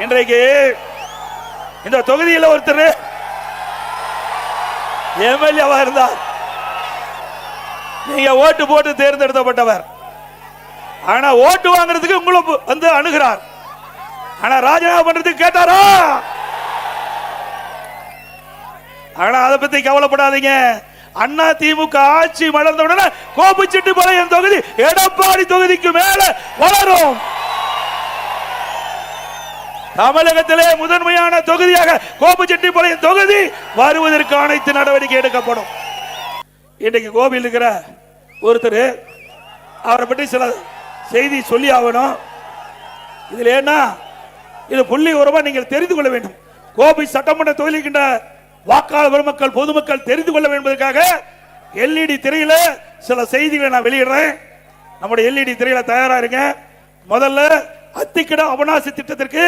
இன்றைக்கு இந்த தொகுதியில் ஒருத்தர் எம்எல்ஏவா இருந்தார். நீங்க ஓட்டு போட்டு தேர்ந்தெடுக்கப்பட்டவர். ஆனா ஓட்டு வாங்குறதுக்கு உங்களை வந்து அணுகிறார். ஆனா ராஜினாமா பண்றதுக்கு கேட்டாரா? ஆனா அதை பத்தி கவலைப்படாதீங்க. அண்ணா திமுக ஆட்சி மலர்ந்த உடனே கோபிச்செட்டிப்பாளையம் தொகுதி எடப்பாடி தொகுதிக்கு மேல வளரும். தமிழகத்திலே முதன்மையான தொகுதியாக கோபுச்செட்டிப்பாளையம் தொகுதி வருவதற்கு அனைத்து நடவடிக்கை எடுக்கப்படும். இன்றைக்கு கோபியில் இருக்கிற ஒருத்தர் அவரை பற்றி சில செய்தி சொல்லி ஆகணும். இதில் என்ன இது புள்ளி உரமாக நீங்கள் தெரிந்து கொள்ள வேண்டும். கோபி சட்டமன்ற தொகுதிக்கின்ற வாக்காளர் பெருமக்கள் பொதுமக்கள் தெரிந்து கொள்ள வேண்டும் எல்இடி திரையில சில செய்திகளை நான் வெளியிடுறேன். நம்முடைய எல்இடி திரையில தயாரா இருங்க. முதல்ல அத்திக்கிட அவனாசி திட்டத்திற்கு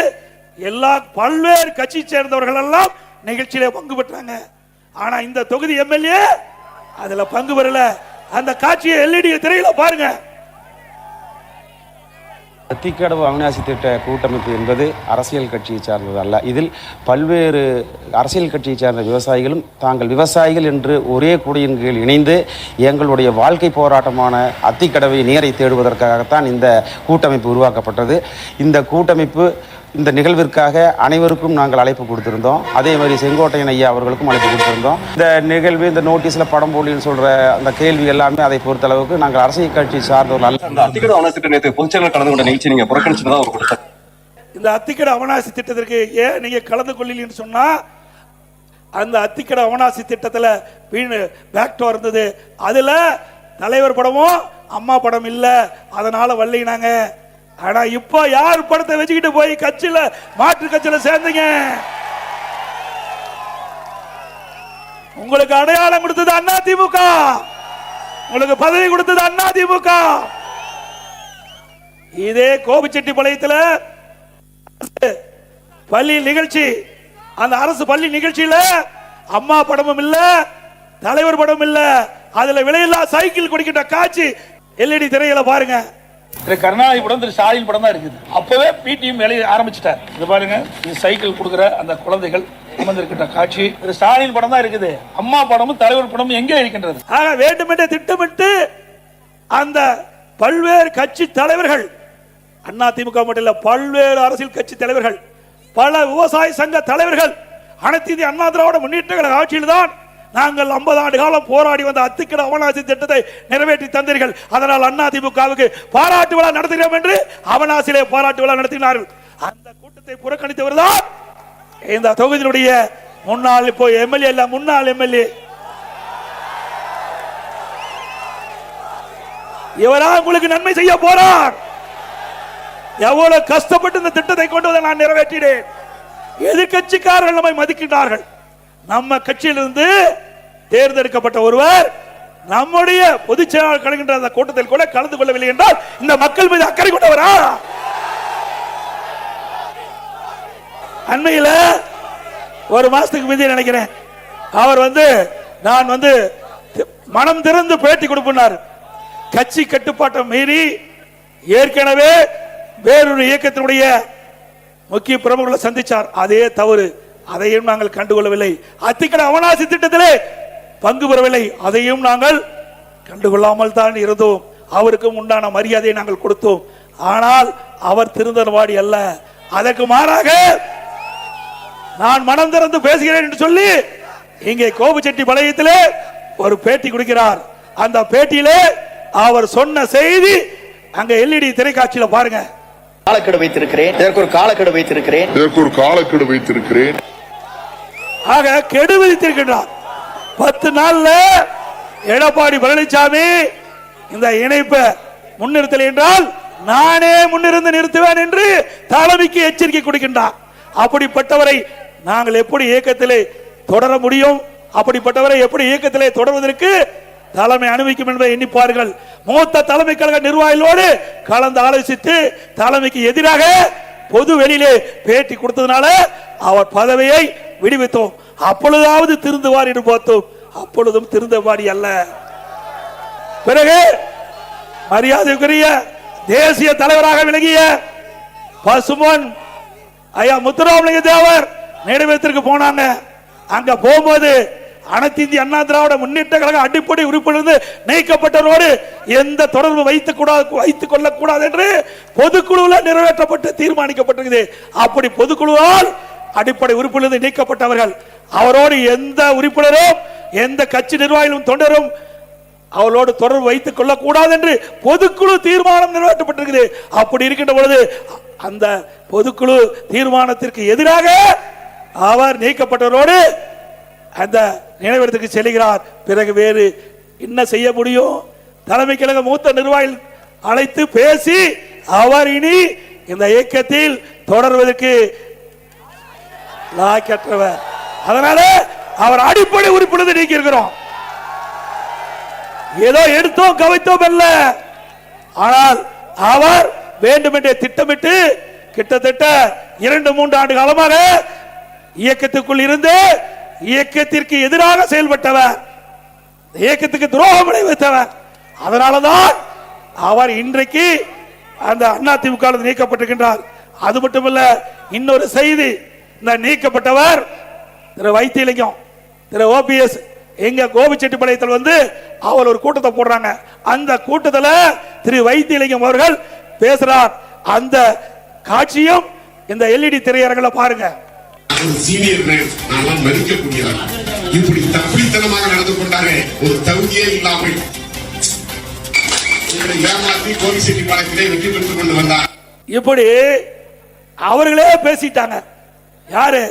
எல்லா பல்வேறு கட்சி சேர்ந்தவர்கள் எல்லாம் நிகழ்ச்சியில பங்கு பெற்றாங்க. ஆனா இந்த தொகுதி எம்எல்ஏ அதுல பங்கு பெறல. அந்த காட்சியை எல்இடி திரையில பாருங்க. அத்திக்கடவு அவிநாசி திட்ட கூட்டமைப்பு என்பது அரசியல் கட்சியை சார்ந்தது அல்ல. இதில் பல்வேறு அரசியல் கட்சியை சார்ந்த விவசாயிகளும் தாங்கள் விவசாயிகள் என்று ஒரே குடியின் கீழ் இணைந்து எங்களுடைய வாழ்க்கை போராட்டமான அத்திக்கடவை நீரை தேடுவதற்காகத்தான் இந்த கூட்டமைப்பு உருவாக்கப்பட்டது. இந்த கூட்டமைப்பு இந்த நிகழ்விற்காக அனைவருக்கும் நாங்கள் அழைப்பு கொடுத்திருந்தோம். அதே மாதிரி செங்கோட்டையன் ஐயா அவர்களுக்கும் அழைப்பு கொடுத்திருந்தோம். இந்த நிகழ்வு இந்த நோட்டீஸில் படம் போலின்னு சொல்ற அந்த கேள்வி எல்லாமே அதை பொறுத்தளவுக்கு நாங்கள் அரசியல் கட்சி சார்ந்தவர்கள் அல்ல அந்த அத்திக்கட ஆனத்திட்ட நேற்று பொதுச்செயலர் கலந்து கொண்ட நிகழ்ச்சி நீங்க புறக்கணிச்சுதான் அவர் கொடுத்தார். இந்த அத்திக்கட அவனாசி திட்டத்திற்கு ஏன் நீங்க கலந்து கொள்ளலன்னு சொன்னா அந்த அத்திக்கட அவனாசி திட்டத்துல வீண் பேக்டோ இருந்தது. அதுல தலைவர் படமும் அம்மா படம் இல்ல. அதனால வல்லினாங்க ஆனா இப்போ யார் படத்தை வச்சுக்கிட்டு போய் கட்சியில மாற்று கட்சியில சேர்ந்தீங்க? உங்களுக்கு அடையாளம் கொடுத்தது அண்ணா திமுக. உங்களுக்கு பதவி கொடுத்தது அண்ணா திமுக. இதே கோபிச்செட்டிப்பாளையத்துல பள்ளி நிகழ்ச்சி அந்த அரசு பள்ளி நிகழ்ச்சியில அம்மா படமும் இல்ல தலைவர் படம் இல்ல. அதுல விலையில்லா சைக்கிள் குடிக்கிட்ட காட்சி எல்இடி திரையில பாருங்க. திரு கருணாநிதி படம் திரு ஸ்டாலின் படம் தான் இருக்குது. அப்பவே பிடிஎம் வேலையை ஆரம்பிச்சிட்டார். இது பாருங்க இது சைக்கிள் கொடுக்குற அந்த குழந்தைகள் அமர்ந்திருக்கின்ற காட்சி. திரு ஸ்டாலின் படம் தான் இருக்குது. அம்மா படமும் தலைவர் படமும் எங்கே இருக்கின்றது? ஆக வேண்டுமென்றே திட்டமிட்டு அந்த பல்வேறு கட்சி தலைவர்கள் அண்ணா திமுக மட்டும் இல்ல பல்வேறு அரசியல் கட்சி தலைவர்கள் பல விவசாய சங்க தலைவர்கள் அனைத்து இந்திய அண்ணா திராவிட முன்னேற்ற கழக ஆட்சியில் தான் நாங்கள் 50 ஆண்டு காலம் போராடி வந்த அத்துக்கிட அவனாசி திட்டத்தை நிறைவேற்றி தந்தீர்கள். அதனால் அண்ணா திமுகவுக்கு பாராட்டு விழா நடத்துகிறோம் என்று அவனாசிலே பாராட்டு விழா நடத்தினார்கள். அந்த கூட்டத்தை புறக்கணித்தவர் தான் இந்த தொகுதியினுடைய முன்னாள் இப்போ எம்எல்ஏ இல்ல முன்னாள் எம்எல்ஏ. இவரா உங்களுக்கு நன்மை செய்ய போறார். எவ்வளவு கஷ்டப்பட்டு இந்த திட்டத்தை கொண்டு வந்து நான் நிறைவேற்றினேன். எதிர்கட்சிக்காரர்கள் நம்மை மதிக்கின்றார்கள். நம்ம கட்சியிலிருந்து தேர்ந்தெடுக்கப்பட்ட ஒருவர் நம்முடைய பொதுச் செயலாளர் கலகின்ற அந்த கூட்டத்தில் கூட கலந்து கொள்ளவில்லை என்றால் இந்த மக்கள் மீது அக்கறை கொண்டவரா? அண்மையில் ஒரு மாசத்துக்கு முந்தைய நினைக்கிறேன். அவர் வந்து நான் வந்து மனம் திறந்து பேட்டி கொடுப்பினார் கட்சி கட்டுப்பாட்டை மீறி ஏற்கனவே வேறொரு இயக்கத்தினுடைய முக்கிய பிரமுகர்களை சந்திச்சார். அதே தவறு. அதையும் நாங்கள் கண்டுகொள்ளவில்லை. அத்திக்கட அவனாசி திட்டத்திலே பங்கு பெறவில்லை. அதையும் நாங்கள் கண்டுகொள்ளாமல் தான் இருந்தோம். அவருக்கும் உண்டான மரியாதையை நாங்கள் கொடுத்தோம். ஆனால் அவர் திருந்தனவாடி அல்ல. அதற்கு மாறாக நான் மனம் திறந்து பேசுகிறேன் என்று சொல்லி இங்கே கோபுச்செட்டி பழையத்திலே ஒரு பேட்டி கொடுக்கிறார். அந்த பேட்டியிலே அவர் சொன்ன செய்தி அங்க எல்இடி திரைக்காட்சியில பாருங்க. காலக்கெடு வைத்திருக்கிறேன். இதற்கு ஒரு காலக்கெடு வைத்திருக்கிறேன். இதற்கு ஒரு காலக்கெடு வைத்திருக்கிறேன். ஆக கெடு விதித்திருக்கின்றார். பத்து நாள்ல எடப்பாடி பழனிசாமி இந்த இணைப்பை முன்னிறுத்தல் என்றால் நானே முன்னிருந்து நிறுத்துவேன் என்று தலைமைக்கு எச்சரிக்கை கொடுக்கின்றார். அப்படிப்பட்டவரை நாங்கள் எப்படி இயக்கத்திலே தொடர முடியும்? அப்படிப்பட்டவரை எப்படி இயக்கத்திலே தொடர்வதற்கு தலைமை அனுமதிக்கும் என்பதை எண்ணிப்பார்கள். மூத்த தலைமை கழக நிர்வாகிகளோடு கலந்து ஆலோசித்து தலைமைக்கு எதிராக பொது வெளியிலே பேட்டி கொடுத்ததுனால அவர் பதவியை விடுவித்தோம். அப்பொழுதாவது திருந்துவார் என்று பார்த்தோம். அப்பொழுதும் திருந்தவாடி அல்ல. பிறகு மரியாதைக்குரிய தேசிய தலைவராக விளங்கிய பசுமன் ஐயா முத்துராமலிங்க தேவர் நினைவகத்திற்கு போனாங்க. அங்க போகும்போது அனைத்து இந்திய அண்ணா திராவிட முன்னேற்ற கழக அடிப்படை உறுப்பிலிருந்து நீக்கப்பட்டவரோடு எந்த தொடர்பு வைத்துக் கூடாது வைத்துக் கொள்ளக்கூடாது என்று பொதுக்குழுவில் நிறைவேற்றப்பட்டு தீர்மானிக்கப்பட்டிருக்குது. அப்படி பொதுக்குழுவால் அடிப்படை உறுப்பிலிருந்து நீக்கப்பட்டவர்கள் அவரோடு எந்த உறுப்பினரும் எந்த கட்சி நிர்வாகிகளும் தொண்டரும் அவளோடு தொடர்பு வைத்துக் கொள்ளக்கூடாது என்று பொதுக்குழு தீர்மானம் நிறைவேற்றப்பட்டிருக்குது. அப்படி இருக்கின்ற பொழுது அந்த பொதுக்குழு தீர்மானத்திற்கு எதிராக அவர் நீக்கப்பட்டவரோடு அந்த நினைவிடத்துக்கு செல்கிறார். பிறகு வேறு என்ன செய்ய முடியும்? தலைமை கழக மூத்த நிர்வாகிகள் அழைத்து பேசி அவர் இனி இந்த இயக்கத்தில் தொடர்வதற்கு லாக்கற்றவர் அதனால அவர் அடிப்படை உறுப்பினர் நீக்கி இருக்கிறோம் ஏதோ எடுத்தோம் கவித்தோம் அல்ல. ஆனால் அவர் வேண்டுமென்றே திட்டமிட்டு கிட்டத்தட்ட இரண்டு மூன்று ஆண்டு காலமாக இயக்கத்துக்குள் இருந்து இயக்கத்திற்கு எதிராக செயல்பட்டவர். இயக்கத்துக்கு துரோகம் விளைவித்தவர். அதனாலதான் அவர் இன்றைக்கு அந்த அண்ணா திமுக நீக்கப்பட்டிருக்கின்றார். அது மட்டுமல்ல இன்னொரு செய்தி இந்த நீக்கப்பட்டவர் திரு வைத்தியலிங்கம் திரு ஓபிஎஸ் எங்க கோபிச்செட்டிப்பாளையத்தில் வந்து அவர் ஒரு கூட்டத்தை போடுறாங்க. அந்த கூட்டத்தில் திரு வைத்தியலிங்கம் அவர்கள் பேசுறார். அந்த காட்சியும் இந்த எல்இடி திரையரங்கில் பாருங்க. ஒரு நான் மதிக்கக்கூடியவர் இப்படி தப்பித்தனமாக நடந்து கொண்டாரே ஒரு தகுதியே இல்லாமல் ஏமாற்றி கோவிசெட்டி பாலத்திலே வெற்றி பெற்றுக் கொண்டு வந்தார் இப்படி அவர்களே பேசிட்டாங்க. யாரு?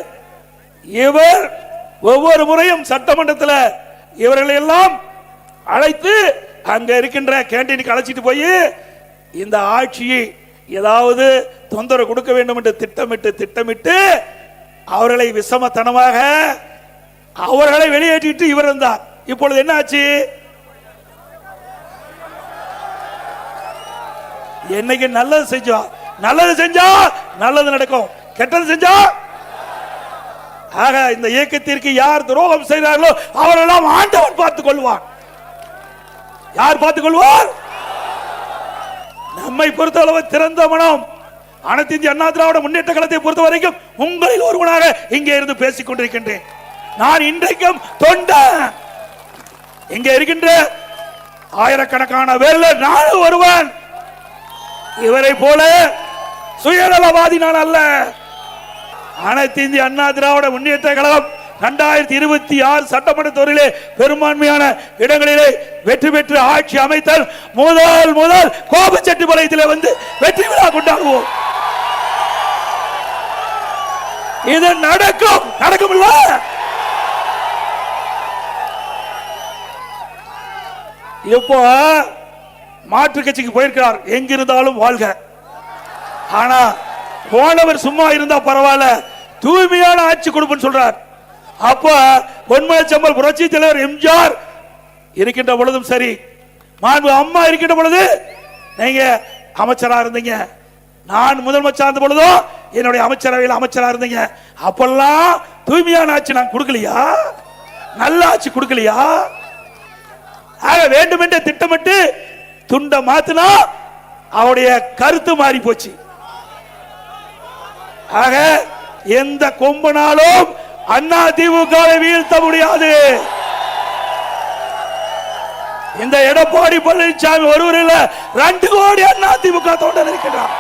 இவர் ஒவ்வொரு முறையும் சட்டமன்றத்தில் இவர்களை எல்லாம் அழைத்து அங்க இருக்கின்ற கேண்டீனுக்கு அழைச்சிட்டு போய் இந்த ஆட்சியை ஏதாவது தொந்தரவு கொடுக்க வேண்டும் என்று திட்டமிட்டு திட்டமிட்டு அவர்களை விஷமத்தனமாக அவர்களை வெளியேற்றிட்டு இவர் இருந்தார் இப்பொழுது என்ன ஆச்சு? என்னைக்கு நல்லது செஞ்சோம் நல்லது செஞ்சா நல்லது நடக்கும். கெட்டது செஞ்சா? ஆக இந்த இயக்கத்திற்கு யார் துரோகம் செய்கிறார்களோ அவரெல்லாம் ஆண்டவன் பார்த்துக் கொள்வான். யார் பார்த்துக் கொள்வார்? நம்மை பொறுத்தளவு திறந்த மனம். அனைத்து இந்திய அண்ணா திராவிட முன்னேற்ற கழகத்தை பொறுத்த வரைக்கும் உங்களில் ஒருவனாக இங்கே இருந்து பேசிக் கொண்டிருக்கின்றேன். நான் இன்றைக்கும் தொண்ட இங்கே இருக்கின்ற ஆயிரக்கணக்கான பேர்ல நானும் ஒருவன். இவரை போல சுயநலவாதி நான் அல்ல. அனைத்து இந்திய அண்ணா திராவிட முன்னேற்ற கழகம் இரண்டாயிரத்தி இருபத்தி ஆறு சட்டமன்ற தொகுதியிலே பெரும்பான்மையான இடங்களிலே வெற்றி பெற்று ஆட்சி அமைத்தல் முதல் முதல் கோபச்செட்டிப்பாளையத்திலே வந்து வெற்றி விழா கொண்டாடுவோம். இது நடக்கும். நடக்கும் இல்ல இப்போ மாற்று கட்சிக்கு போயிருக்கிறார். எங்கிருந்தாலும் வாழ்க. ஆனா போனவர் சும்மா இருந்தா பரவாயில்ல. தூய்மையான ஆட்சி கொடுப்புன்னு சொல்றார். அப்ப பொன்மலை சம்பல் புரட்சி தலைவர் எம்ஜிஆர் இருக்கின்ற பொழுதும் சரி மாண்பு அம்மா இருக்கின்ற பொழுது நீங்க அமைச்சரா இருந்தீங்க. நான் முதலமைச்சர் இருந்த பொழுதும் என்னுடைய அமைச்சரவையில் அமைச்சரா இருந்தீங்க. அப்பெல்லாம் தூய்மையான ஆட்சி நான் கொடுக்கலையா? நல்ல ஆட்சி கொடுக்கலையா? ஆக வேண்டுமென்றே திட்டமிட்டு துண்ட மாத்தினா அவருடைய கருத்து மாறி போச்சு. ஆக எந்த கொம்பனாலும் அண்ணா திமுகவை வீழ்த்த முடியாது. இந்த எடப்பாடி பழனிசாமி ஒருவர் இல்ல ரெண்டு கோடி அண்ணா திமுக தொண்டர் இருக்கிறார்.